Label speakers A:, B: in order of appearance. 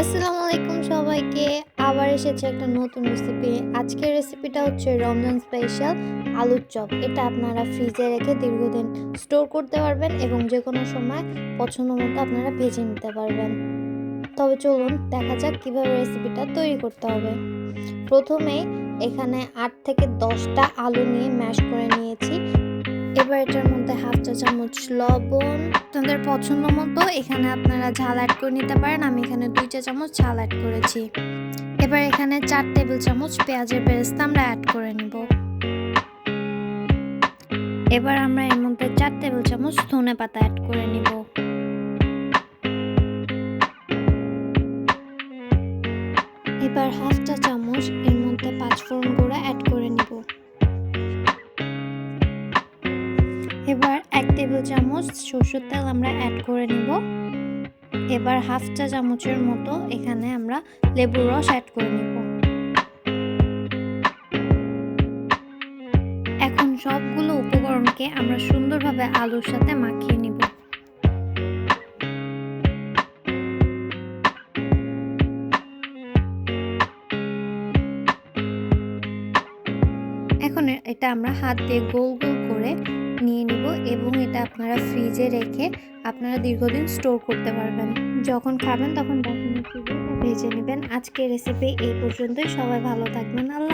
A: আসসালামু আলাইকুম সবাইকে। আবার এসেছে একটা নতুন রেসিপি আজকের রেসিপিটা হচ্ছে রমজান স্পেশাল আলুর চপ। এটা আপনারা ফ্রিজে রেখে দীর্ঘদিন স্টোর করতে পারবেন এবং যে কোনো সময় পছন্দ মতো আপনারা ভেজে নিতে পারবেন। তবে চলুন দেখা যাক কীভাবে রেসিপিটা তৈরি করতে হবে। প্রথমেই এখানে আট থেকে দশটা আলু নিয়ে ম্যাশ করে নিয়েছি। এবার এটার চামচ লবণ। আপনাদের পছন্দ মতো এখানে আপনারা ঝাল অ্যাড করে নিতে পারেন। আমি এখানে দুই চা চামচ ঝাল অ্যাড করেছি। এবার এখানে চার টেবিল চামচ পেঁয়াজের বেরেস্তা আমরা অ্যাড করে নিব। এবার আমরা এর মধ্যে চার টেবিল চামচ ধনে পাতা অ্যাড করে নিব। এবার হাফ চা চামচ এর মধ্যে পাঁচ এক টেবিল চামচ সরষের তেল আমরা অ্যাড করে নিব। এবার হাফ চা চামচের মতো এখানে আমরা লেবুর রস অ্যাড করে নিব। এখন সবগুলো উপকরণকে আমরা সুন্দরভাবে আলুর সাথে মাখিয়ে নিব। এখন এটা আমরা হাত দিয়ে গোল গোল করে নিয়ে নিব। এবং এটা আপনারা ফ্রিজে রেখে আপনারা দীর্ঘদিন স্টোর করতে পারবেন। যখন খাবেন তখন ভেজে নেবেন। আজকের রেসিপি এই পর্যন্তই। সবাই ভালো থাকবেন। আল্লাহ